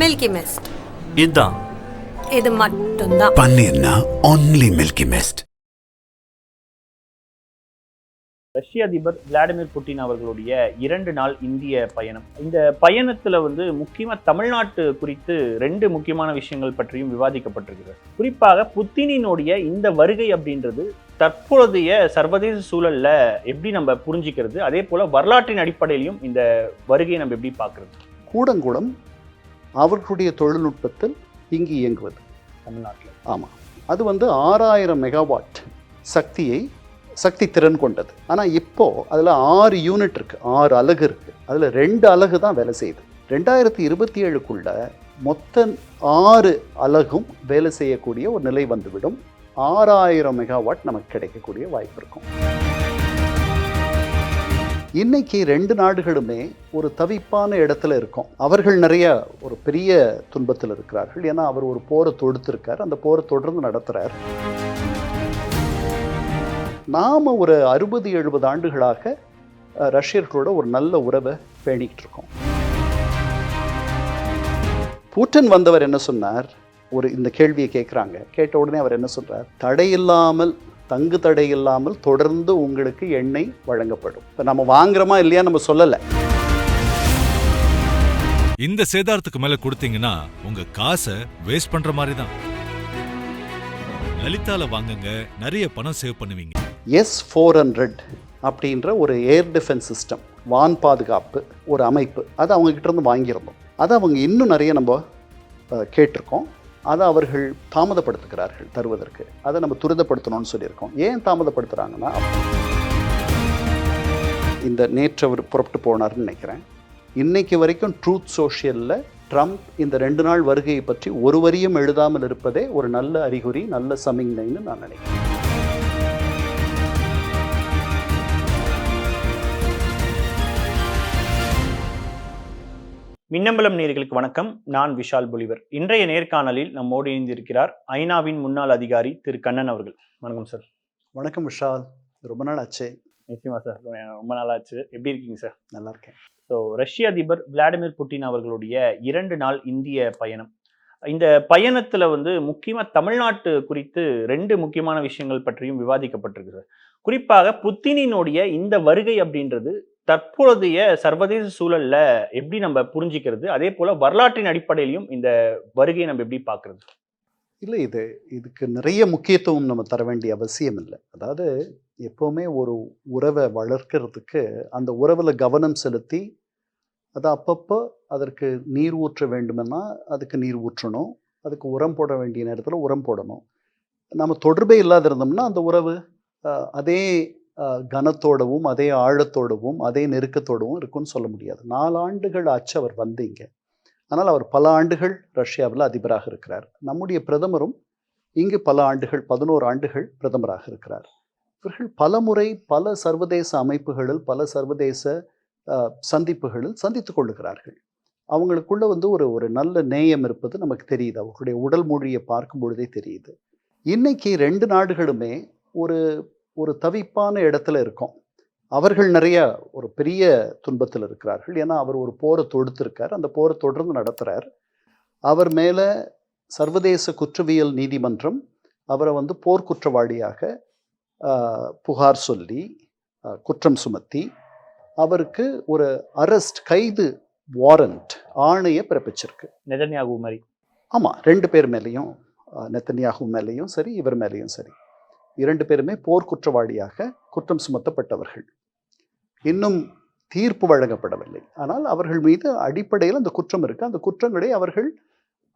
Milky mist இதுதான் இது மட்டும்தான் பன்னீர்னா ஒன்லி மில்கி மிஸ்ட் ரஷ்ய அதிபர் விளாடிமிர் புட்டின் அவர்களுடைய இரண்டு நாள் இந்திய பயணம். இந்த பயணத்துல வந்து முக்கியமா தமிழ்நாட்டு குறித்து ரெண்டு முக்கியமான விஷயங்கள் பற்றியும் விவாதிக்கப்பட்டிருக்கிறது. குறிப்பாக புத்தினினுடைய இந்த வருகை அப்படின்றது தற்பொழுதைய சர்வதேச சூழல்ல எப்படி நம்ம புரிஞ்சுக்கிறது அதே போல வரலாற்றின் அடிப்படையிலையும் இந்த வருகையை நம்ம எப்படி பார்க்கிறது? கூடங்குளம் அவர்களுடைய தொழில்நுட்பத்தில் இங்கு இயங்குவது. தமிழ்நாட்டில். ஆமாம் அது வந்து ஆறாயிரம் மெகாவாட் சக்தியை சக்தி திறன் கொண்டது. ஆனால் இப்போ அதில் ஆறு யூனிட் இருக்குது ஆறு அலகு இருக்குது அதில் ரெண்டு அலகு தான் வேலை செய்யுது. ரெண்டாயிரத்தி இருபத்தி ஏழுக்குள்ள மொத்த ஆறு அலகும் வேலை செய்யக்கூடிய ஒரு நிலை வந்துவிடும். ஆறாயிரம் மெகாவாட் நமக்கு கிடைக்கக்கூடிய வாய்ப்பு இருக்கும். இன்னைக்கு ரெண்டு நாடுகளுமே ஒரு தவிப்பான இடத்துல இருக்கோம். அவர்கள் நிறைய ஒரு பெரிய துன்பத்தில் இருக்கிறார்கள். ஏன்னா அவர் ஒரு போரை தொடுத்திருக்கார். அந்த போரை தொடர்ந்து நடத்துகிறார் நாம ஒரு அறுபது எழுபது ஆண்டுகளாக ரஷ்யர்களோட ஒரு நல்ல உறவை பேணிக்கிட்டு இருக்கோம். பூட்டன் வந்தவர் என்ன சொன்னார்? ஒரு இந்த கேள்வியை கேட்குறாங்க. கேட்ட உடனே அவர் என்ன சொல்கிறார் தடையில்லாமல் தங்கு தடை இல்லாமல் தொடர்ந்து உங்களுக்கு எண்ணெய் வழங்கப்படும். இப்போ நம்ம வாங்குறோமா இல்லையா நம்ம சொல்லலை. இந்த சேதாரத்துக்கு மேல கொடுத்தீங்கன்னா உங்க காசை வேஸ்ட் பண்ற மாதிரி தான் லலிதால வாங்குங்க நிறைய பணம் சேவ் பண்ணுவீங்க. எஸ் ஃபோர் ஹண்ட்ரட் அப்படின்ற ஒரு ஏர் டிஃபென்ஸ் சிஸ்டம் வான் பாதுகாப்பு ஒரு அமைப்பு அதை அவங்க கிட்ட இருந்து வாங்கியிருந்தோம். அதை அவங்க இன்னும் நிறைய நம்ம கேட்டிருக்கோம். அதை அவர்கள் தாமதப்படுத்துகிறார்கள் தருவதற்கு. அதை நம்ம துரிதப்படுத்தணும்னு சொல்லியிருக்கோம். ஏன் தாமதப்படுத்துகிறாங்கன்னா இந்த நேற்று அவர் புறப்பட்டு போனார்னு நினைக்கிறேன். இன்னைக்கு வரைக்கும் ட்ரூத் சோஷியலில் ட்ரம்ப் இந்த ரெண்டு நாள் வருகையை பற்றி ஒரு வரியும் எழுதாமல் இருப்பதே ஒரு நல்ல அறிகுறி நல்ல சமிங்னைன்னு நான் நினைக்கிறேன். மின்னம்பலம் நேர்களுக்கு வணக்கம். நான் விஷால் பொலிவர். இன்றைய நேர்காணலில் நம்மோடு இணைந்திருக்கிறார் ஐநாவின் முன்னாள் அதிகாரி திரு கண்ணன் அவர்கள். வணக்கம் சார். வணக்கம் விஷால். ரொம்ப நாள் ஆச்சு. நிச்சயமா சார். ரொம்ப நாளாச்சு எப்படி இருக்கீங்க சார்? நல்லா இருக்கேன். ஸோ ரஷ்ய அதிபர் விளாடிமிர் புட்டின் அவர்களுடைய இரண்டு நாள் இந்திய பயணம். இந்த பயணத்துல வந்து முக்கியமா தமிழ்நாட்டு குறித்து ரெண்டு முக்கியமான விஷயங்கள் பற்றியும் விவாதிக்கப்பட்டிருக்கு சார். குறிப்பாக புத்தினினுடைய இந்த வருகை அப்படின்றது தற்பொழுதைய சர்வதேச சூழல்ல எப்படி நம்ம புரிஞ்சுக்கிறது? அதே போல வரலாற்றின் அடிப்படையிலையும் இந்த வருகையை நம்ம எப்படி பார்க்கறது? இல்லை இது இதுக்கு நிறைய முக்கியத்துவம் நம்ம தர வேண்டிய அவசியம் இல்லை. அதாவது எப்போவுமே ஒரு உறவை வளர்க்கறதுக்கு அந்த உறவில் கவனம் செலுத்தி அதை அப்பப்போ அதற்கு நீர் ஊற்ற வேண்டுமென்னா அதுக்கு நீர் ஊற்றணும். அதுக்கு உரம் போட வேண்டிய நேரத்தில் உரம் போடணும். நம்ம தொடர்பே இல்லாத இருந்தோம்னா அந்த உறவு அதே கனத்தோடவும் அதே ஆழத்தோடவும் அதே நெருக்கத்தோடவும் இருக்கும்னு சொல்ல முடியாது. நாலு ஆண்டுகள் ஆச்சு அவர் வந்தீங்க ஆனால் அவர் பல ஆண்டுகள் ரஷ்யாவில் அதிபராக இருக்கிறார். நம்முடைய பிரதமரும் இங்கு பல ஆண்டுகள் பதினோரு ஆண்டுகள் பிரதமராக இருக்கிறார். இவர்கள் பல முறை பல சர்வதேச அமைப்புகளில் பல சர்வதேச சந்திப்புகளில் சந்தித்து கொள்ளுகிறார்கள். அவங்களுக்குள்ள வந்து ஒரு ஒரு நல்ல நேயம் இருப்பது நமக்கு தெரியுது. அவர்களுடைய உடல் மொழியை பார்க்கும் பொழுதே தெரியுது. இன்னைக்கு ரெண்டு நாடுகளுமே ஒரு ஒரு தவிப்பான இடத்துல இருக்கோம். அவர்கள் நிறைய ஒரு பெரிய துன்பத்தில் இருக்கிறார்கள். ஏன்னா அவர் ஒரு போரை தொடுத்திருக்கார். அந்த போரை தொடர்ந்து நடத்துகிறார் அவர் மேலே சர்வதேச குற்றவியல் நீதிமன்றம் அவரை வந்து போர்க்குற்றவாளியாக புகார் சொல்லி குற்றம் சுமத்தி அவருக்கு ஒரு அரெஸ்ட் கைது வாரண்ட் ஆணையை பிறப்பிச்சிருக்கு. நெதன்யாகு மாதிரி. ஆமாம் ரெண்டு பேர் மேலேயும் நெத்தன்யாகு மேலேயும் சரி இவர் மேலேயும் சரி. இரண்டு பேருமே போர்க்குற்றவாளியாக குற்றம் சுமத்தப்பட்டவர்கள். இன்னும் தீர்ப்பு வழங்கப்படவில்லை. ஆனால் அவர்கள் மீது அடிப்படையில் அந்த குற்றம் இருக்குது அந்த குற்றங்களை அவர்கள்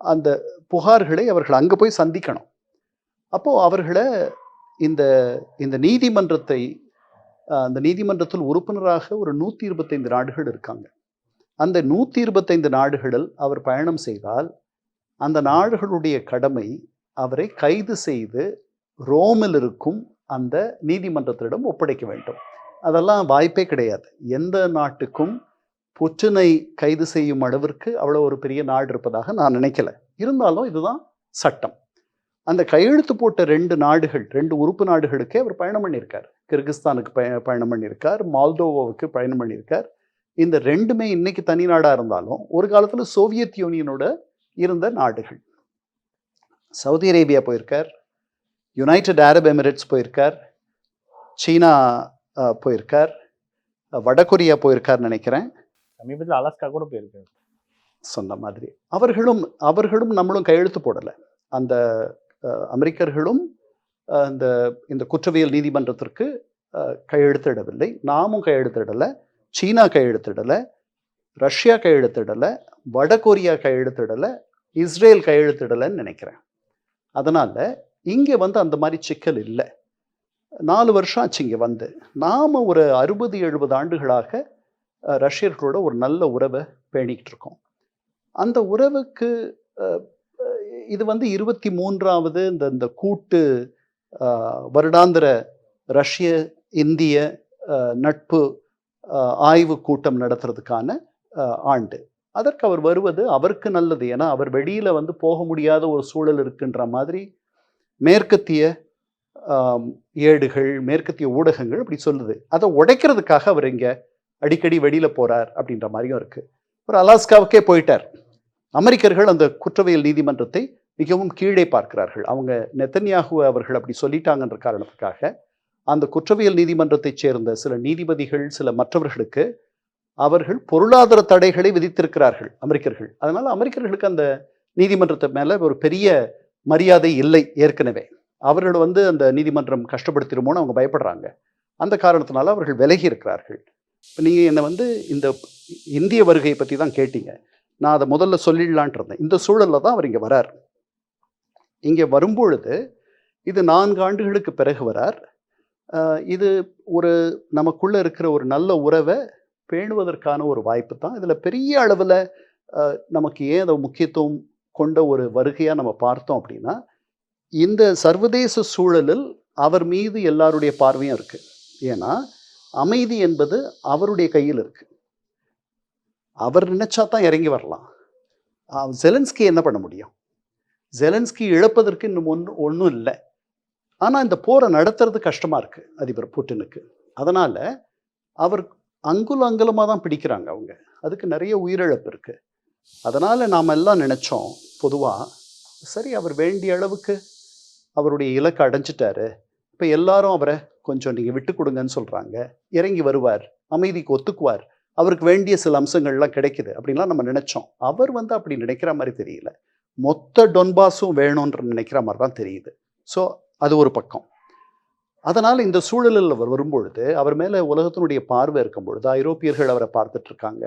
அந்த புகார்களை அவர்கள் அங்கே போய் சந்திக்கணும். அப்போது அவர்களை இந்த இந்த நீதிமன்றத்தை அந்த நீதிமன்றத்தில் உறுப்பினராக ஒரு நூற்றி இருபத்தைந்து நாடுகள் இருக்காங்க. அந்த நூற்றி இருபத்தைந்து நாடுகளில் அவர் பயணம் செய்தால் அந்த நாடுகளுடைய கடமை அவரை கைது செய்து ரோமில் இருக்கும் அந்த நீதிமன்றத்திடம் ஒப்படைக்க வேண்டும். அதெல்லாம் வாய்ப்பே கிடையாது. எந்த நாட்டுக்கும் புற்றினை கைது செய்யும் அளவிற்கு அவ்வளோ ஒரு பெரிய நாடு இருப்பதாக நான் நினைக்கல. இருந்தாலும் இதுதான் சட்டம். அந்த கையெழுத்து போட்ட ரெண்டு நாடுகள் ரெண்டு உறுப்பு நாடுகளுக்கே அவர் பயணம் பண்ணியிருக்கார். கிர்கிஸ்தானுக்கு பய பயணம் பண்ணியிருக்கார். மால்டோவாவுக்கு பயணம் பண்ணியிருக்கார். இந்த ரெண்டுமே இன்னைக்கு தனி நாடாக இருந்தாலும் ஒரு காலத்தில் சோவியத் யூனியனோட இருந்த நாடுகள். சவுதி அரேபியா போயிருக்கார். யுனைடெட் அரப் எமிரேட்ஸ் போயிருக்கார் சீனா போயிருக்கார் வடகொரியா போயிருக்கார்னு நினைக்கிறேன். சமீபத்தில் அலாஸ்கா கூட போயிருக்காரு. சொன்ன மாதிரி. அவர்களும் அவர்களும் நம்மளும் கையெழுத்து போடலை. அந்த அமெரிக்கர்களும் அஹ், இந்த குற்றவியல் நீதிமன்றத்திற்கு கையெழுத்திடவில்லை. நாமும் கையெழுத்திடலை. சீனா கையெழுத்திடலை. ரஷ்யா கையெழுத்திடலை. வடகொரியா கையெழுத்திடலை. இஸ்ரேல் கையெழுத்திடலைன்னு நினைக்கிறேன். அதனால இங்கே வந்து அந்த மாதிரி சிக்கல் இல்லை. நாலு வருஷம் ஆச்சு இங்கே வந்து. நாம் ஒரு அறுபது எழுபது ஆண்டுகளாக ரஷ்யர்களோட ஒரு நல்ல உறவை பேணிக்கிட்டு இருக்கோம். அந்த உறவுக்கு இது வந்து இருபத்தி மூன்றாவது இந்த இந்த கூட்டு வருடாந்திர ரஷ்ய இந்திய நட்பு ஆய்வு கூட்டம் நடத்துறதுக்கான ஆண்டு. அதற்கு அவர் வருவது அவருக்கு நல்லது. ஏன்னா அவர் வெளியில் வந்து போக முடியாத ஒரு சூழல் இருக்குன்ற மாதிரி மேற்கத்திய ஏடுகள் மேற்கத்திய ஊடகங்கள் அப்படி சொல்லுது. அதை உடைக்கிறதுக்காக அவர் இங்க அடிக்கடி வெளியில போறார் அப்படின்ற மாதிரியும் இருக்கு. ஒரு அலாஸ்காவுக்கே போயிட்டார். அமெரிக்கர்கள் அந்த குற்றவியல் நீதிமன்றத்தை மிகவும் கீழே பார்க்கிறார்கள். அவங்க நெத்தன்யாகு அவர்கள் அப்படி சொல்லிட்டாங்கன்ற காரணத்துக்காக. அந்த குற்றவியல் நீதிமன்றத்தைச் சேர்ந்த சில நீதிபதிகள் சில மற்றவர்களுக்கு அவர்கள் பொருளாதார தடைகளை விதித்திருக்கிறார்கள் அமெரிக்கர்கள். அதனால அமெரிக்கர்களுக்கு அந்த நீதிமன்றத்தை மேல ஒரு பெரிய மரியாதை இல்லை ஏற்கனவே. அவர்கள் வந்து அந்த நீதிமன்றம் கஷ்டப்படுத்திடுமோன்னு அவங்க பயப்படுறாங்க. அந்த காரணத்தினால அவர்கள் விலகி இருக்கிறார்கள். இப்போ நீங்கள் என்னை வந்து இந்த இந்திய வருகையை பற்றி தான் கேட்டீங்க. நான் அதை முதல்ல சொல்லிடலான்ட்டு இருந்தேன். இந்த சூழலில் தான் அவர் இங்கே வரார். இங்கே வரும்பொழுது இது நான்கு ஆண்டுகளுக்கு பிறகு வரார். இது ஒரு நமக்குள்ளே இருக்கிற ஒரு நல்ல உறவை பேணுவதற்கான ஒரு வாய்ப்பு தான். இதில் பெரிய அளவில் நமக்கு ஏன் அதை முக்கியத்துவம் கொண்ட ஒரு வருகையாக நம்ம பார்த்தோம் அப்படின்னா இந்த சர்வதேச சூழலில் அவர் மீது எல்லாருடைய பார்வையும் இருக்கு. ஏன்னா அமைதி என்பது அவருடைய கையில் இருக்கு. அவர் நினைச்சா தான் இறங்கி வரலாம். ஜெலன்ஸ்கி என்ன பண்ண முடியும்? ஜெலன்ஸ்கி இழப்பதற்கு இன்னும் ஒன்று ஒன்றும் இல்லை. ஆனால் இந்த போரை நடத்துறது கஷ்டமாக இருக்கு அதிபர் புட்டினுக்கு. அதனால் அவர் அங்குல அங்குலமாக தான் பிடிக்கிறாங்க அவங்க. அதுக்கு நிறைய உயிரிழப்பு இருக்கு. அதனால் நாம் எல்லாம் நினைச்சோம் பொதுவாக சரி அவர் வேண்டிய அளவுக்கு அவருடைய இலக்கை அடைஞ்சிட்டாரு. இப்போ எல்லாரும் அவரை கொஞ்சம் நீங்கள் விட்டு கொடுங்கன்னு சொல்கிறாங்க இறங்கி வருவார் அமைதிக்கு ஒத்துக்குவார். அவருக்கு வேண்டிய சில அம்சங்கள்லாம் கிடைக்குது அப்படின்லாம் நம்ம நினச்சோம். அவர் வந்து அப்படி நினைக்கிற மாதிரி தெரியல. மொத்த டொன்பாஸும் வேணும்ன்ற நினைக்கிற மாதிரி தான் தெரியுது. ஸோ அது ஒரு பக்கம். அதனால் இந்த சூழலில் அவர் வரும்பொழுது அவர் மேலே உலகத்தினுடைய பார்வை இருக்கும் பொழுது ஐரோப்பியர்கள் அவரை பார்த்துட்டு இருக்காங்க.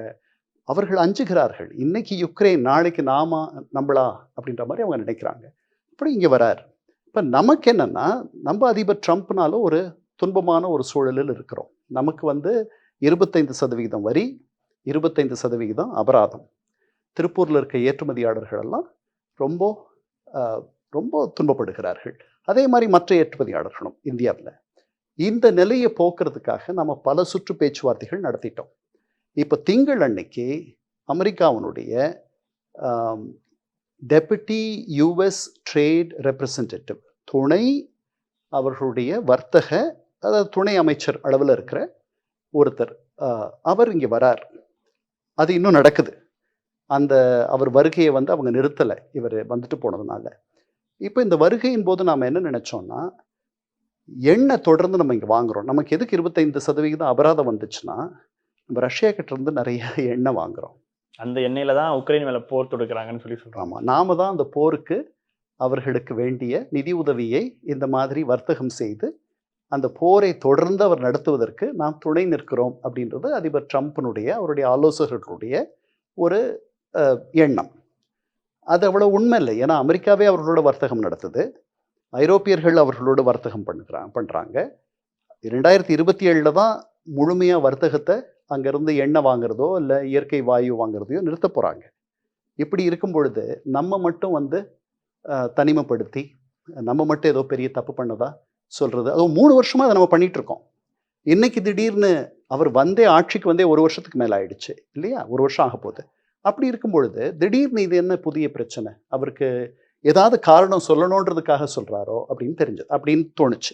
அவர்கள் அஞ்சுகிறார்கள். இன்னைக்கு யுக்ரைன் நாளைக்கு நாம நம்மளா அப்படின்ற மாதிரி அவங்க நினைக்கிறாங்க. அப்படி இங்கே வரார். இப்போ நமக்கு என்னென்னா நம்ம அதிபர் ட்ரம்ப்னால ஒரு துன்பமான ஒரு சூழலில் இருக்கிறோம். நமக்கு வந்து இருபத்தைந்து சதவிகிதம் வரி இருபத்தைந்து சதவிகிதம் அபராதம். திருப்பூரில் இருக்க ஏற்றுமதியாளர்களெல்லாம் ரொம்ப ரொம்ப துன்பப்படுகிறார்கள். அதே மாதிரி மற்ற ஏற்றுமதியாளர்களும் இந்தியாவில். இந்த நிலையை போக்குறதுக்காக நம்ம பல சுற்று பேச்சுவார்த்தைகள் நடத்திட்டோம். இப்போ திங்கள் அன்னைக்கு அமெரிக்காவினுடைய டெபுட்டி யூஎஸ் ட்ரேட் ரெப்ரசன்டேட்டிவ் துணை அவர்களுடைய வர்த்தக அதாவது துணை அமைச்சர் அளவில் இருக்கிற ஒருத்தர் அவர் இங்கே வரார். அது இன்னும் நடக்குது. அந்த அவர் வருகையை வந்து அவங்க நிறுத்தலை. இவர் வந்துட்டு போனதுனால. இப்போ இந்த வருகையின் போது நாம் என்ன நினச்சோன்னா எண்ணெய் தொடர்ந்து நம்ம இங்கே வாங்குறோம். நமக்கு எதுக்கு இருபத்தைந்து சதவிகிதம் அபராதம் வந்துச்சுன்னா நம்ம ரஷ்யா கிட்ட இருந்து நிறைய எண்ணெய் வாங்குறோம். அந்த எண்ணெயில தான் உக்ரைன் மேல போர் தொடுக்கிறாங்கன்னு சொல்லி சொல்றாங்க. ஆமாம் நாம தான் அந்த போருக்கு அவர்களுக்கு வேண்டிய நிதி உதவியை இந்த மாதிரி வர்த்தகம் செய்து அந்த போரை தொடர்ந்து அவர் நடத்துவதற்கு நாம் துணை நிற்கிறோம் அப்படின்றது அதிபர் ட்ரம்ப்பினுடைய அவருடைய ஆலோசகர்களுடைய ஒரு எண்ணம். அது அவ்வளோ உண்மை இல்லை. ஏன்னா அமெரிக்காவே அவர்களோட வர்த்தகம் நடத்துது. ஐரோப்பியர்கள் அவர்களோட வர்த்தகம் பண்ணுறாங்க பண்ணுறாங்க ரெண்டாயிரத்தி இருபத்தி ஏழில் தான் முழுமையாக வர்த்தகத்தை அங்கேருந்து எண்ணெய் வாங்குறதோ இல்லை இயற்கை வாயு வாங்குறதையோ நிறுத்த போகிறாங்க இப்படி இருக்கும் பொழுது நம்ம மட்டும் வந்து தனிமைப்படுத்தி நம்ம மட்டும் ஏதோ பெரிய தப்பு பண்ணதா சொல்கிறது அதுவும் மூணு வருஷமாக அதை நம்ம பண்ணிகிட்ருக்கோம் இருக்கோம். இன்னைக்கு திடீர்னு அவர் வந்தே ஆட்சிக்கு வந்தே ஒரு வருஷத்துக்கு மேலே ஆயிடுச்சு இல்லையா? ஒரு வருஷம் ஆக போகுது. அப்படி இருக்கும் பொழுது திடீர்னு இது என்ன புதிய பிரச்சனை? அவருக்கு ஏதாவது காரணம் சொல்லணுன்றதுக்காக சொல்கிறாரோ அப்படின்னு தெரிஞ்சது அப்படின்னு தோணுச்சு.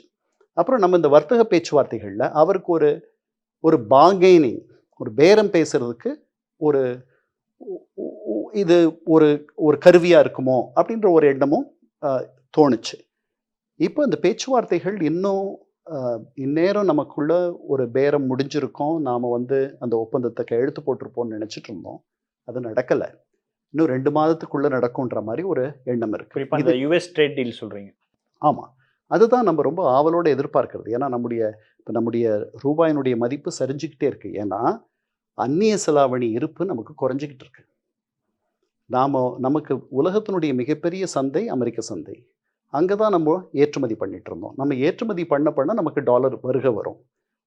அப்புறம் நம்ம இந்த வர்த்தக பேச்சுவார்த்தைகளில் அவருக்கு ஒரு ஒரு பாகெய்னிங் ஒரு பேரம் பேசுறதுக்கு ஒரு இது ஒரு ஒரு கருவியாக இருக்குமோ அப்படின்ற ஒரு எண்ணமும் தோணுச்சு. இப்போ இந்த பேச்சுவார்த்தைகள் இன்னும் இந்நேரம் நமக்குள்ள ஒரு பேரம் முடிஞ்சிருக்கோம். நாம் வந்து அந்த ஒப்பந்தத்தை கையெழுத்து போட்டிருப்போம்னு நினச்சிட்டு இருந்தோம். அது நடக்கலை. இன்னும் ரெண்டு மாதத்துக்குள்ள நடக்கும்ன்ற மாதிரி ஒரு எண்ணம் இருக்கு. குறிப்பா இந்த யுஎஸ் ட்ரேட் டீல் சொல்றீங்க. ஆமாம் அதுதான் நம்ம ரொம்ப ஆவலோடு எதிர்பார்க்கறது. ஏன்னா நம்முடைய இப்போ நம்முடைய ரூபாயினுடைய மதிப்பு சரிஞ்சுக்கிட்டே இருக்குது ஏன்னா அந்நிய செலாவணி இருப்பு நமக்கு குறைஞ்சிக்கிட்டு இருக்கு. நாம் நமக்கு உலகத்தினுடைய மிகப்பெரிய சந்தை அமெரிக்க சந்தை. அங்கே தான் நம்ம ஏற்றுமதி பண்ணிட்டு இருந்தோம். நம்ம ஏற்றுமதி பண்ண பண்ண நமக்கு டாலர் வருக வரும்.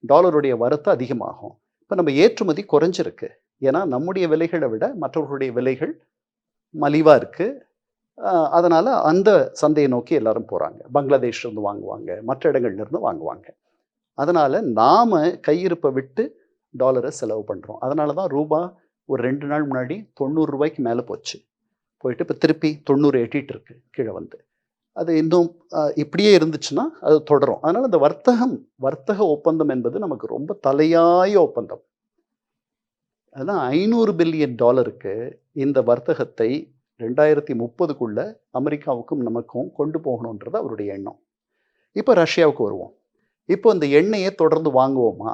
டாலருடைய வரத்து அதிகமாகும். இப்போ நம்ம ஏற்றுமதி குறைஞ்சிருக்கு. ஏன்னா நம்முடைய விலைகளை விட மற்றவர்களுடைய விலைகள் மலிவாக இருக்குது அதனால் அந்த சந்தையை நோக்கி எல்லாரும் போகிறாங்க பங்களாதேஷ்லேருந்து வாங்குவாங்க மற்ற இடங்கள்ல இருந்து வாங்குவாங்க. அதனால் நாம் கையிருப்பை விட்டு டாலரை செலவு பண்ணுறோம் அதனால தான் ரூபா ஒரு ரெண்டு நாள் முன்னாடி தொண்ணூறு ரூபாய்க்கு மேலே போச்சு. போயிட்டு இப்போ திருப்பி தொண்ணூறு எட்டிகிட்டு இருக்கு கீழே வந்து. அது இன்னும் இப்படியே இருந்துச்சுன்னா அது தொடரும். அதனால் இந்த வர்த்தகம் வர்த்தக ஒப்பந்தம் என்பது நமக்கு ரொம்ப தலையாய ஒப்பந்தம். அதான் ஐநூறு பில்லியன் டாலருக்கு இந்த வர்த்தகத்தை ரெண்டாயிரத்தி முப்பதுக்குள்ளே அமெரிக்காவுக்கும் நமக்கும் கொண்டு போகணுன்றது அவருடைய எண்ணம். இப்போ ரஷ்யாவுக்கு வருவோம். இப்போ இந்த எண்ணெயை தொடர்ந்து வாங்குவோமா?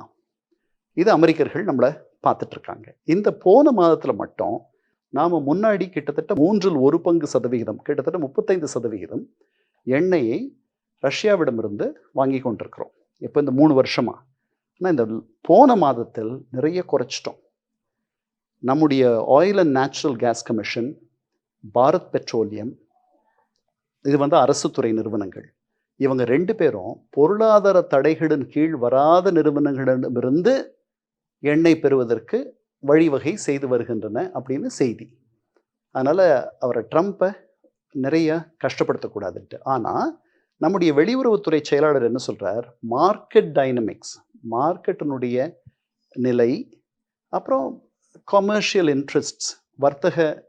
இது அமெரிக்கர்கள் நம்மளை பார்த்துட்ருக்காங்க. இந்த போன மாதத்தில் மட்டும் நாம் முன்னாடி கிட்டத்தட்ட மூன்றில் ஒரு பங்கு சதவிகிதம் கிட்டத்தட்ட முப்பத்தைந்து சதவிகிதம் எண்ணெயை ரஷ்யாவிடமிருந்து வாங்கி கொண்டிருக்கிறோம். இப்போ இந்த மூணு வருஷமாக ஆனால் இந்த போன மாதத்தில் நிறைய குறைச்சிட்டோம். நம்முடைய Oil and Natural Gas Commission Bharat Petroleum இது வந்து அரசு துறை நிறுவனங்கள். இவங்க ரெண்டு பேரும் பொருளாதார தடைகளின் கீழ் வராத நிறுவனங்களிடமிருந்து எண்ணெய் பெறுவதற்கு வழிவகை செய்து வருகின்றன அப்படின்னு செய்தி. அதனால் அவரை ட்ரம்ப்பை நிறைய கஷ்டப்படுத்தக்கூடாதுன்ட்டு. ஆனால் நம்முடைய வெளியுறவுத்துறை செயலாளர் என்ன சொல்கிறார் மார்க்கெட் டைனமிக்ஸ் மார்க்கெட்டினுடைய நிலை அப்புறம் கமர்ஷியல் இன்ட்ரெஸ்ட்ஸ் வர்த்தக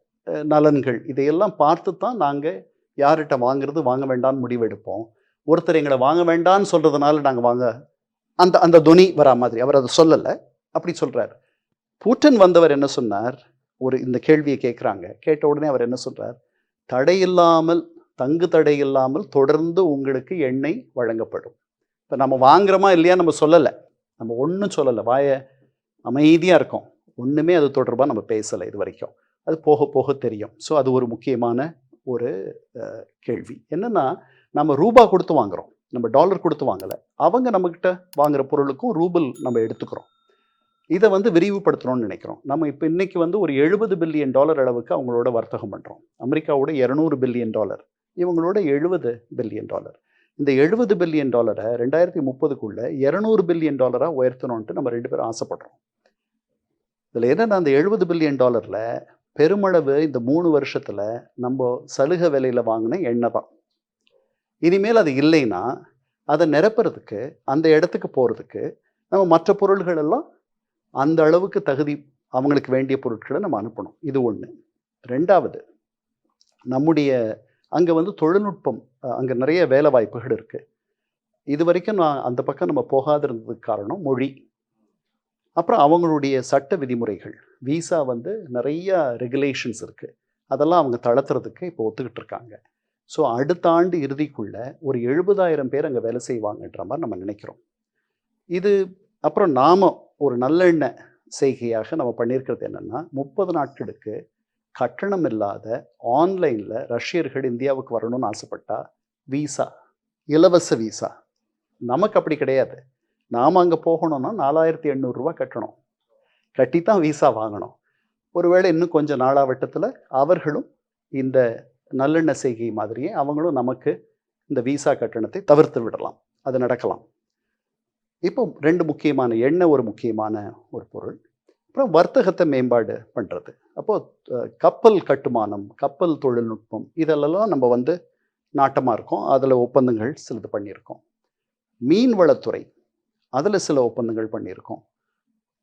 நலன்கள். இதையெல்லாம் பார்த்து தான் நாங்கள் யார்கிட்ட வாங்குறது வாங்க வேண்டாம்னு முடிவெடுப்போம். ஒருத்தர் எங்களை வாங்க வேண்டாம்னு சொல்கிறதுனால நாங்கள் வாங்க அந்த அந்த துணி வரா மாதிரி. அவர் அதை சொல்லலை. அப்படி சொல்கிறார் பூட்டன் வந்தவர் என்ன சொன்னார்? ஒரு இந்த கேள்வியை கேட்குறாங்க. கேட்ட உடனே அவர் என்ன சொல்கிறார் தடையில்லாமல் தங்கு தடை இல்லாமல் தொடர்ந்து உங்களுக்கு எண்ணெய் வழங்கப்படும். இப்போ நம்ம வாங்குறோமா இல்லையா நம்ம சொல்லலை. நம்ம ஒன்றும் சொல்லலை. வாய அமைதியாக இருக்கோம். ஒன்றுமே அது தொடர்பாக நம்ம பேசலை இது வரைக்கும். அது போக போக தெரியும். ஸோ அது ஒரு முக்கியமான ஒரு கேள்வி. என்னென்னா நம்ம ரூபா கொடுத்து வாங்குறோம். நம்ம டாலர் கொடுத்து வாங்கலை. அவங்க நம்மக்கிட்ட வாங்குற பொருளுக்கும் ரூபிள் நம்ம எடுத்துக்கிறோம். இதை வந்து விரிவுபடுத்தணும்னு நினைக்கிறோம். நம்ம இப்போ இன்னைக்கு வந்து ஒரு எழுபது பில்லியன் டாலர் அளவுக்கு அவங்களோட வர்த்தகம் பண்ணுறோம் அமெரிக்காவோட இரநூறு பில்லியன் டாலர். இவங்களோட எழுபது பில்லியன் டாலர். இந்த எழுபது பில்லியன் டாலரை ரெண்டாயிரத்தி முப்பதுக்குள்ளே இரநூறு பில்லியன் டாலராக உயர்த்தணுன்ட்டு நம்ம ரெண்டு பேரும் ஆசைப்படுறோம். இதில் என்னென்னா அந்த எழுபது பில்லியன் டாலரில் பெருமளவு இந்த மூணு வருஷத்தில் நம்ம சலுகை விலையில் வாங்கின எண்ணெய் தான். இனிமேல் அது இல்லைன்னா அதை நிரப்புறதுக்கு அந்த இடத்துக்கு போகிறதுக்கு நம்ம மற்ற பொருள்கள் எல்லாம் அந்த அளவுக்கு தகுதி அவங்களுக்கு வேண்டிய பொருட்களை நம்ம அனுப்பணும். இது ஒன்று ரெண்டாவது நம்முடைய அங்கே வந்து தொழில்நுட்பம் அங்கே நிறைய வேலை வாய்ப்புகள் இருக்குது இது வரைக்கும் நான் அந்த பக்கம் நம்ம போகாதிருந்ததுக்கு காரணம் மொழி. அப்புறம் அவங்களுடைய சட்ட விதிமுறைகள். விசா வந்து நிறையா ரெகுலேஷன்ஸ் இருக்குது அதெல்லாம் அவங்க தளர்த்துறதுக்கு இப்போ ஒத்துக்கிட்டு இருக்காங்க. ஸோ அடுத்த ஆண்டு இறுதிக்குள்ளே ஒரு எழுபதாயிரம் பேர் அங்கே வேலை செய்வாங்கன்ற மாதிரி நம்ம நினைக்கிறோம். இது அப்புறம் நாம் ஒரு நல்லெண்ணெய் செய்கையாக நம்ம பண்ணியிருக்கிறது என்னென்னா முப்பது நாட்களுக்கு கட்டணம் இல்லாத ஆன்லைனில் ரஷ்யர்கள் இந்தியாவுக்கு வரணும்னு ஆசைப்பட்டா விசா இலவச விசா நமக்கு அப்படி கிடையாது. நாம் அங்கே போகணும்னா நாலாயிரத்தி எண்ணூறுரூவா கட்டணும். கட்டி தான் விசா வாங்கணும். ஒருவேளை இன்னும் கொஞ்சம் நாளாவட்டத்தில் அவர்களும் இந்த நல்லெண்ணெய் செய்கை மாதிரியே அவங்களும் நமக்கு இந்த விசா கட்டணத்தை தவிர்த்து விடலாம். அது நடக்கலாம். இப்போ ரெண்டு முக்கியமான எண்ணெய் ஒரு முக்கியமான ஒரு பொருள். அப்புறம் வர்த்தகத்தை மேம்பாடு பண்ணுறது அப்போது கப்பல் கட்டுமானம் கப்பல் தொழில்நுட்பம் இதெல்லாம் நம்ம வந்து நாட்டமாக இருக்கோம். அதில் ஒப்பந்தங்கள் சிலது பண்ணியிருக்கோம். மீன்வளத்துறை அதில் சில ஒப்பந்தங்கள் பண்ணியிருக்கோம்.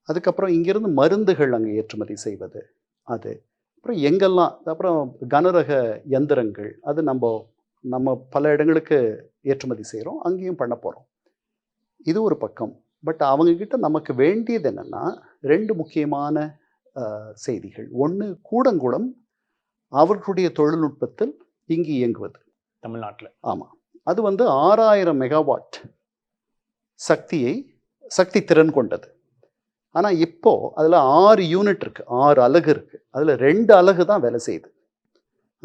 அதுக்கப்புறம் இங்கேருந்து மருந்துகள் அங்கே ஏற்றுமதி செய்வது அது. அப்புறம் எங்கெல்லாம் அப்புறம் கனரக எந்திரங்கள் அது நம்ம நம்ம பல இடங்களுக்கு ஏற்றுமதி செய்கிறோம் அங்கேயும் பண்ண போகிறோம் இது ஒரு பக்கம். பட் அவங்கக்கிட்ட நமக்கு வேண்டியது என்னென்னா ரெண்டு முக்கியமான செய்திகள். ஒன்று கூடங்குளம் அவர்களுடைய தொழில்நுட்பத்தில் இங்கு இயங்குவது. தமிழ்நாட்டுல. ஆமாம் அது வந்து ஆறாயிரம் மெகாவாட் சக்தியை சக்தி திறன் கொண்டது. ஆனால் இப்போது அதில் ஆறு யூனிட் இருக்குது ஆறு அலகு இருக்குது அதில் ரெண்டு அலகு தான் வேலை செய்யுது.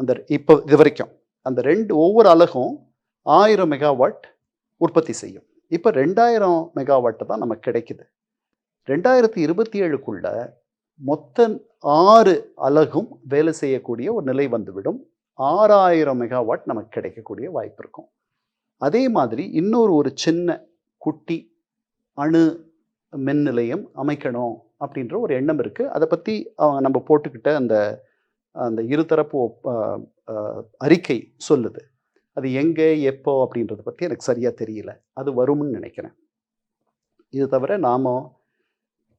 அந்த இப்போ இது வரைக்கும் அந்த ரெண்டு ஒவ்வொரு அலகும் ஆயிரம் மெகாவாட் உற்பத்தி செய்யும். இப்போ ரெண்டாயிரம் மெகாவாட்டு தான் நமக்கு கிடைக்குது. ரெண்டாயிரத்தி இருபத்தி ஏழுக்குள்ள மொத்த ஆறு அலகும் வேலை செய்யக்கூடிய ஒரு நிலை வந்துவிடும். ஆறாயிரம் மெகாவாட் நமக்கு கிடைக்கக்கூடிய வாய்ப்பு இருக்கும். அதே மாதிரி இன்னொரு ஒரு சின்ன குட்டி அணு மின் நிலையம் அமைக்கணும் அப்படின்ற ஒரு எண்ணம் இருக்குது அதை பற்றி அவங்க நம்ம போட்டுக்கிட்ட அந்த அந்த இருதரப்பு அறிக்கை சொல்லுது. அது எங்கே எப்போ அப்படின்றத பற்றி எனக்கு சரியாக தெரியல. அது வரும்னு நினைக்கிறேன். இது தவிர நாம்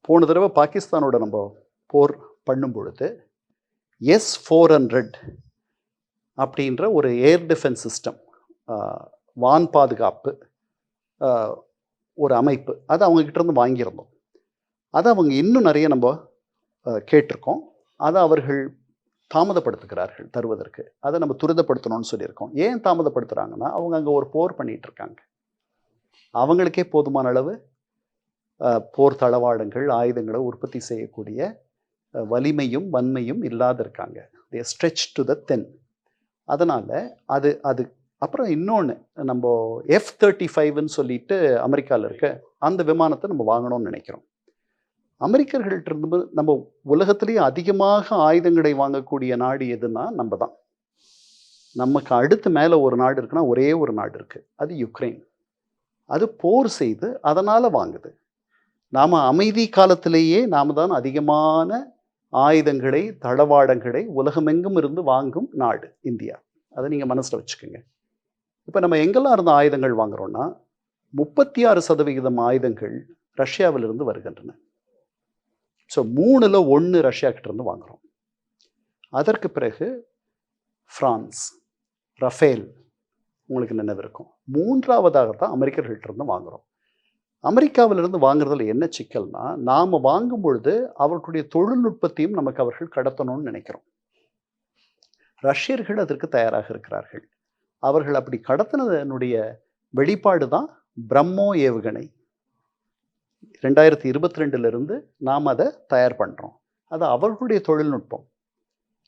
போன தடவை பாகிஸ்தானோட நம்ம போர் பண்ணும் பொழுது எஸ் ஃபோர் ஹண்ட்ரட் அப்படின்ற ஒரு ஏர் டிஃபென்ஸ் சிஸ்டம் வான் பாதுகாப்பு ஒரு அமைப்பு. அதை அவங்கக்கிட்ட இருந்து வாங்கியிருந்தோம். அதை அவங்க இன்னும் நிறைய நம்ம கேட்டிருக்கோம். அதை அவர்கள் தாமதப்படுத்துகிறார்கள் தருவதற்கு. அதை நம்ம துரிதப்படுத்தணும்னு சொல்லியிருக்கோம். ஏன் தாமதப்படுத்துகிறாங்கன்னா அவங்க அங்கே ஒரு போர் பண்ணிகிட்டு இருக்காங்க அவங்களுக்கே போதுமான அளவு போர் தளவாடங்கள் ஆயுதங்களை உற்பத்தி செய்யக்கூடிய வலிமையும் வன்மையும் இல்லாத இருக்காங்க தே ஸ்ட்ரெச் டு த தென் அதனால் அது அது அப்புறம் இன்னொன்று நம்ம எஃப் தேர்ட்டி ஃபைவ்னு சொல்லிட்டு அமெரிக்காவில் இருக்க அந்த விமானத்தை நம்ம வாங்கணும்னு நினைக்கிறோம். அமெரிக்கர்கள்ட்ட இருந்து நம்ம உலகத்திலேயே அதிகமாக ஆயுதங்களை வாங்கக்கூடிய நாடு எதுன்னா நம்ம தான் நமக்கு அடுத்து மேலே ஒரு நாடு இருக்குன்னா ஒரே ஒரு நாடு இருக்குது அது யுக்ரைன். அது போர் செய்து அதனால் வாங்குது. நாம் அமைதி காலத்திலேயே நாம் தான் அதிகமான ஆயுதங்களை தளவாடங்களை உலகமெங்கும் இருந்து வாங்கும் நாடு இந்தியா. அதை நீங்கள் மனசில் வச்சுக்கோங்க. இப்போ நம்ம எங்கெல்லாம் இருந்து ஆயுதங்கள் வாங்குறோம்னா முப்பத்தி ஆறு சதவிகிதம் ஆயுதங்கள் ரஷ்யாவிலிருந்து வருகின்றன. ஸோ மூணில் ஒன்று ரஷ்யா கிட்ட இருந்து வாங்குறோம். அதற்கு பிறகு ஃப்ரான்ஸ் ரஃபேல் உங்களுக்கு நினைவு இருக்கும். மூன்றாவதாக தான் அமெரிக்கர்கள்ட்ட வாங்குறோம். அமெரிக்காவிலிருந்து வாங்குறதுல என்ன சிக்கல்னா நாம் வாங்கும் பொழுது அவர்களுடைய தொழில்நுட்பத்தையும் நமக்கு அவர்கள் கடத்தணும்னு நினைக்கிறோம். ரஷ்யர்கள் அதற்கு தயாராக இருக்கிறார்கள். அவர்கள் அப்படி கடத்தினதனுடைய வெளிப்பாடு தான் பிரம்மோ ஏவுகணை. ரெண்டாயிரத்தி இருபத்தி ரெண்டுலேருந்து நாம் அதை தயார் பண்ணுறோம் அது அவர்களுடைய தொழில்நுட்பம்.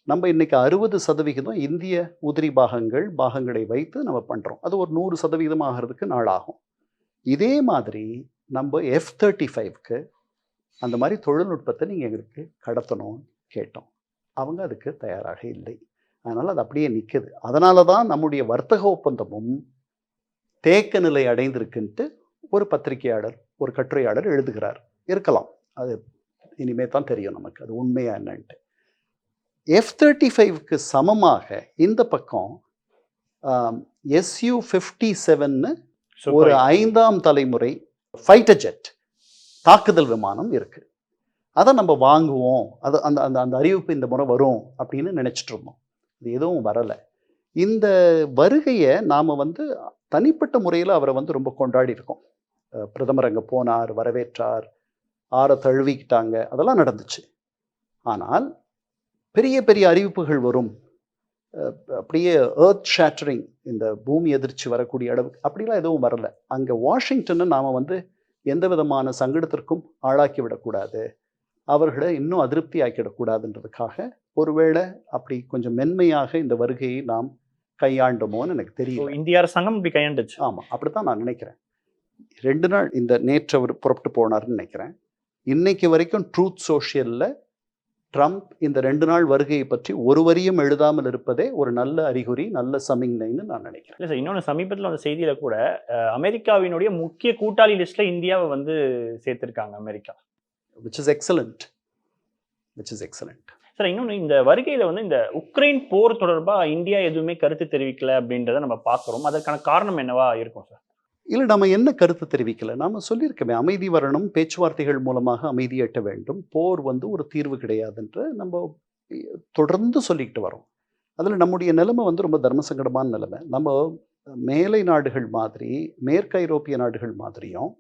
நம்ம இன்றைக்கி அறுபது சதவிகிதம் இந்திய உதிரி பாகங்கள் பாகங்களை வைத்து நம்ம பண்ணுறோம் அது ஒரு நூறு சதவிகிதம் ஆகிறதுக்கு நாளாகும். இதே மாதிரி நம்ம எஃப் தேர்ட்டி ஃபைவ்க்கு அந்த மாதிரி தொழில்நுட்பத்தை நீங்கள் எங்களுக்கு கடத்தணும்னு கேட்டோம். அவங்க அதுக்கு தயாராக இல்லை. அதனால் அது அப்படியே நிற்குது அதனால தான் நம்முடைய வர்த்தக ஒப்பந்தமும் தேக்க நிலை அடைந்திருக்குன்ட்டு ஒரு பத்திரிகையாளர் ஒரு கட்டுரையாளர் எழுதுகிறார். இருக்கலாம். அது இனிமே தான் தெரியும் நமக்கு. அது உண்மையா என்னன்ட்டு. எஃப் தேர்ட்டி ஃபைவ்க்கு சமமாக இந்த பக்கம் எஸ்யூ ஃபிஃப்டி செவன்னு ஒரு ஐந்தாம் தலைமுறை ஃபைட்டர் ஜெட் தாக்குதல் விமானம் இருக்கு. அதை நம்ம வாங்குவோம். அது அந்த அந்த அந்த அறிவிப்பு இந்த முறை வரும் அப்படின்னு நினைச்சிட்டு இருந்தோம். இது எதுவும் வரலை. இந்த வருகையை நாம் வந்து தனிப்பட்ட முறையில் அவரை வந்து ரொம்ப கொண்டாடி இருக்கோம். பிரதமர் அங்கே போனார் வரவேற்றார் ஆற தழுவிக்கிட்டாங்க அதெல்லாம் நடந்துச்சு. ஆனால் பெரிய பெரிய அறிவிப்புகள் வரும். அப்படியே ஏர்த் ஷேட்டரிங் இந்த பூமி எதிர்ச்சி வரக்கூடிய அளவுக்கு அப்படிலாம் எதுவும் வரல. அங்கே வாஷிங்டனை நாம் வந்து எந்த விதமான சங்கடத்திற்கும் ஆளாக்கி விடக்கூடாது. அவர்களை இன்னும் அதிருப்தி ஆக்கிடக்கூடாதுன்றதுக்காக ஒருவேளை அப்படி கொஞ்சம் மென்மையாக இந்த வருகையை நாம் கையாண்டோமோன்னு எனக்கு தெரியல. இந்திய அரசாங்கம் இப்படி கையாண்டுச்சு? ஆமாம் அப்படித்தான் நான் நினைக்கிறேன். ரெண்டு நாள் இந்த நேற்று அவர் புறப்பட்டு போனார்னு நினைக்கிறேன். இன்னைக்கு வரைக்கும் ட்ரூத் சோஷியலில் ட்ரம்ப் இந்த ரெண்டு நாள் வருகையை பற்றி ஒரு வரியும் எழுதாமல் இருப்பதே ஒரு நல்ல அறிகுறி நல்ல சமிக்ஞைன்னு நான் நினைக்கிறேன். இல்லை சார் இன்னொன்று சமீபத்தில் வந்த செய்தியில கூட அமெரிக்காவினுடைய முக்கிய கூட்டாளி லிஸ்ட்ல இந்தியாவை வந்து சேர்த்திருக்காங்க America. Which is excellent which is excellent sir இன்னொன்று இந்த வருகையில் வந்து இந்த உக்ரைன் போர் தொடர்பாக இந்தியா எதுவுமே கருத்து தெரிவிக்கல அப்படின்றத நம்ம பார்க்குறோம். அதற்கான காரணம் என்னவா இருக்கும் சார்? இல்லை நம்ம என்ன கருத்து தெரிவிக்கல? நாம சொல்லியிருக்கோமே அமைதி வரணும் பேச்சுவார்த்தைகள் மூலமாக அமைதி எட்ட வேண்டும். போர் வந்து ஒரு தீர்வு கிடையாதுன்ற நம்ம தொடர்ந்து சொல்லிக்கிட்டு வரோம். அதில் நம்முடைய நிலைமை வந்து ரொம்ப தர்மசங்கடமான நிலைமை. நம்ம மேலை நாடுகள் மாதிரி மேற்கு ஐரோப்பிய நாடுகள் மாதிரியும்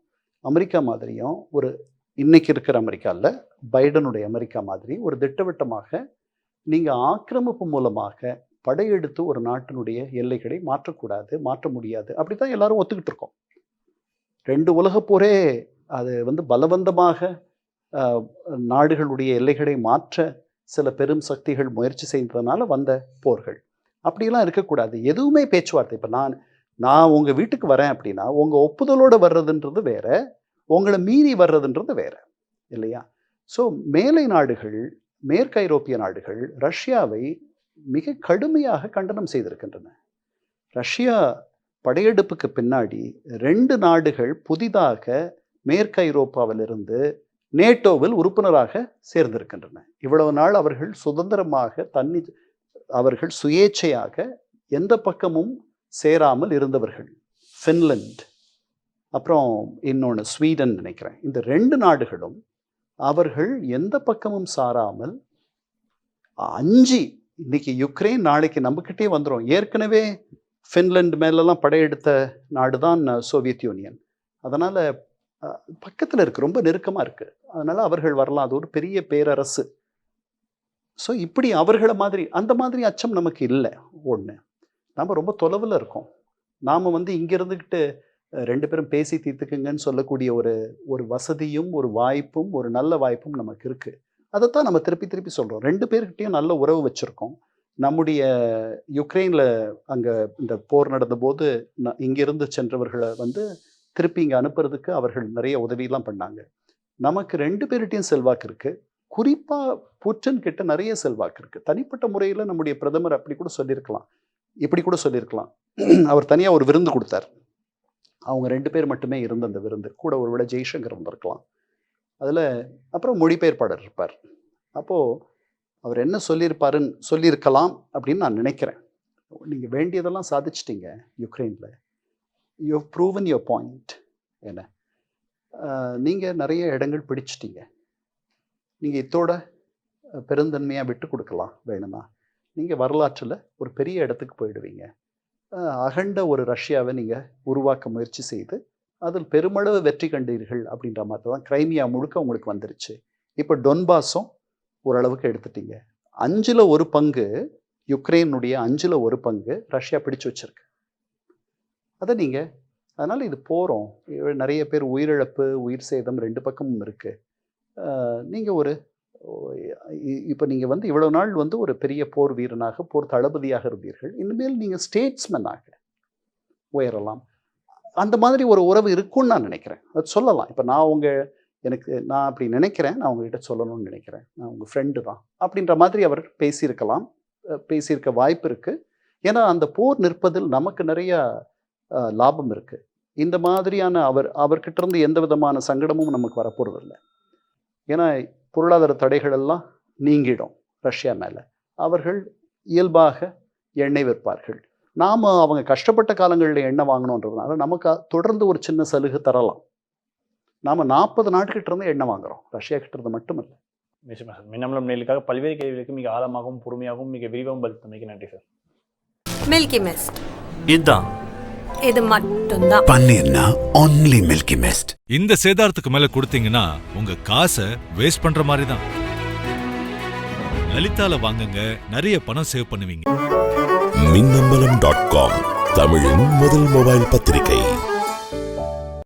அமெரிக்கா மாதிரியும் ஒரு இன்னைக்கு இருக்கிற அமெரிக்காவில் பைடனுடைய அமெரிக்கா மாதிரி ஒரு திட்டவட்டமாக நீங்கள் ஆக்கிரமிப்பு மூலமாக படையெடுத்து ஒரு நாட்டினுடைய எல்லைகளை மாற்றக்கூடாது மாற்ற முடியாது. அப்படி தான் எல்லாரும் ஒத்துக்கிட்டு இருக்கோம். ரெண்டு உலகப் போரே அது வந்து பலவந்தமாக நாடுகளுடைய எல்லைகளை மாற்ற சில பெரும் சக்திகள் முயற்சி செய்ததுனால வந்த போர்கள். அப்படியெல்லாம் இருக்கக்கூடாது. எதுவுமே பேச்சுவார்த்தை. இப்போ நான் நான் உங்கள் வீட்டுக்கு வரேன் அப்படின்னா உங்கள் ஒப்புதலோடு வர்றதுன்றது வேற. உங்களை மீறி வர்றதுன்றது வேற இல்லையா? ஸோ மேலை நாடுகள் மேற்கு ஐரோப்பிய நாடுகள் ரஷ்யாவை மிக கடுமையாக கண்டனம் செய்திருக்கின்றன. ரஷ்யா படையெடுப்புக்கு பின்னாடி ரெண்டு நாடுகள் புதிதாக மேற்கு ஐரோப்பாவிலிருந்து நேட்டோவில் உறுப்பினராக சேர்ந்திருக்கின்றன. இவ்வளவு நாள் அவர்கள் சுதந்திரமாக தன்னி அவர்கள் சுயேச்சையாக எந்த பக்கமும் சேராமல் இருந்தவர்கள். ஃபின்லண்ட் அப்புறம் இன்னொன்று ஸ்வீடன் நினைக்கிறேன். இந்த ரெண்டு நாடுகளும் அவர்கள் எந்த பக்கமும் சாராமல் அஞ்சு இன்னைக்கு யுக்ரைன் நாளைக்கு நம்மக்கிட்டே வந்துடும் ஏற்கனவே ஃபின்லாண்டு மேலெல்லாம் படையெடுத்த நாடு தான் சோவியத் யூனியன். அதனால் பக்கத்தில் இருக்குது ரொம்ப நெருக்கமாக இருக்குது அதனால் அவர்கள் வரலாம். அது ஒரு பெரிய பேரரசு. ஸோ இப்படி அவர்களை மாதிரி அந்த மாதிரி அச்சம் நமக்கு இல்லை. ஒன்று நாம் ரொம்ப தொலைவில் இருக்கோம். நாம் வந்து இங்கே இருந்துக்கிட்டு ரெண்டு பேரும் பேசி தீர்த்துக்குங்கன்னு சொல்லக்கூடிய ஒரு ஒரு வசதியும் ஒரு வாய்ப்பும் ஒரு நல்ல வாய்ப்பும் நமக்கு இருக்குது அதைத்தான் நம்ம திருப்பி திருப்பி சொல்கிறோம் ரெண்டு பேர்கிட்டையும் நல்ல உறவு வச்சுருக்கோம். நம்முடைய யுக்ரைனில் அங்கே இந்த போர் நடந்தபோது ந- இங்கிருந்து சென்றவர்களை வந்து திருப்பி இங்கே அனுப்புறதுக்கு அவர்கள் நிறைய உதவியெல்லாம் பண்ணாங்க. நமக்கு ரெண்டு பேர்கிட்டையும் செல்வாக்கு இருக்குது குறிப்பாக புட்டின் கிட்ட நிறைய செல்வாக்கு இருக்குது தனிப்பட்ட முறையில் நம்முடைய பிரதமர் அப்படி கூட சொல்லியிருக்கலாம். இப்படி கூட சொல்லியிருக்கலாம். அவர் தனியாக ஒரு விருந்து கொடுத்தார். அவங்க ரெண்டு பேர் மட்டுமே இருந்த அந்த விருந்து. கூட ஒருவேளை ஜெய்சங்கர் வந்திருக்கலாம். அதில் அப்புறம் மொழிபெயர்ப்பாளர் இருப்பார். அப்போது அவர் என்ன சொல்லியிருப்பாருன்னு சொல்லியிருக்கலாம் அப்படின்னு நான் நினைக்கிறேன். நீங்கள் வேண்டியதெல்லாம் சாதிச்சிட்டிங்க யுக்ரைனில். யூ ப்ரூவன் யுவர் பாயிண்ட் என்ன? நீங்கள் நிறைய இடங்கள் பிடிச்சிட்டிங்க. நீங்கள் இத்தோட பெருந்தன்மையாக விட்டு கொடுக்கலாம் வேணுமா நீங்கள் வரலாற்றில் ஒரு பெரிய இடத்துக்கு போயிடுவீங்க. அகண்ட ஒரு ரஷ்யாவை நீங்கள் உருவாக்க முயற்சி செய்து அதில் பெருமளவு வெற்றி கண்டீர்கள் அப்படின்ற மாதிரி தான் கிரைமியா முழுக்க உங்களுக்கு வந்துருச்சு. இப்போ டொன்பாஸும் ஓரளவுக்கு எடுத்துட்டீங்க. அஞ்சில் ஒரு பங்கு யுக்ரைனுடைய அஞ்சில் ஒரு பங்கு ரஷ்யா பிடிச்சு வச்சிருக்கு. அதை நீங்கள் அதனால் இது போகிறோம் நிறைய பேர் உயிரிழப்பு உயிர் சேதம் ரெண்டு பக்கமும் இருக்குது நீங்கள் ஒரு இப்போ நீங்கள் வந்து இவ்வளோ நாள் வந்து ஒரு பெரிய போர் வீரனாக போர் தளபதியாக இருந்தீர்கள். இனிமேல் நீங்கள் ஸ்டேட்ஸ்மேனாக உயரலாம். அந்த மாதிரி ஒரு உறவு இருக்கும்னு நான் நினைக்கிறேன். அது சொல்லலாம். இப்போ நான் உங்கள் எனக்கு நான் அப்படி நினைக்கிறேன். நான் உங்ககிட்ட சொல்லணும்னு நினைக்கிறேன். நான் உங்கள் ஃப்ரெண்டு தான். அப்படின்ற மாதிரி அவர் பேசியிருக்கலாம். பேசியிருக்க வாய்ப்பு இருக்குது ஏன்னா அந்த போர் நிற்பதில் நமக்கு நிறைய லாபம் இருக்குது இந்த மாதிரியான அவர் அவர்கிட்ட இருந்து எந்த விதமான சங்கடமும் நமக்கு வரப்போறதில்லை. ஏன்னா பொருளாதார தடைகள் எல்லாம் நீங்கிடும் ரஷ்யா மேலே. அவர்கள் இயல்பாக எண்ணெய் விற்பார்கள். நாம் அவங்க கஷ்டப்பட்ட காலங்களில் எண்ணெய் வாங்கணுன்றதுனால நமக்கு தொடர்ந்து ஒரு சின்ன சலுகை தரலாம். நாம் நாற்பது நாட்டுக்கிட்ட இருந்து எண்ணெய் வாங்குறோம். ரஷ்யா கிட்ட இருந்து மட்டும் இல்லை நிச்சயமா சார். மின்னம்பலம் நேலுக்காக பல்வேறு கேள்விகளுக்கு மிக ஆழமாகவும் பொறுமையாகவும் மிக விரிவாகவும் பதில் தந்தமைக்கு நன்றி சார். மில்கி மிஸ்ட் இதுதான் இது மட்டும்தான். பன்னீர்னா only மில்கி மிஸ்ட் இந்த சேதாரத்துக்கு மேல கொடுத்தீங்கன்னா உங்க காசை வேஸ்ட் பண்ற மாதிரி தான் லலிதால வாங்குங்க நிறைய பணம் சேவ் பண்ணுவீங்க. மின்னம்பலம் டாட் காம் தமிழின் முதல் மொபைல் பத்திரிகை.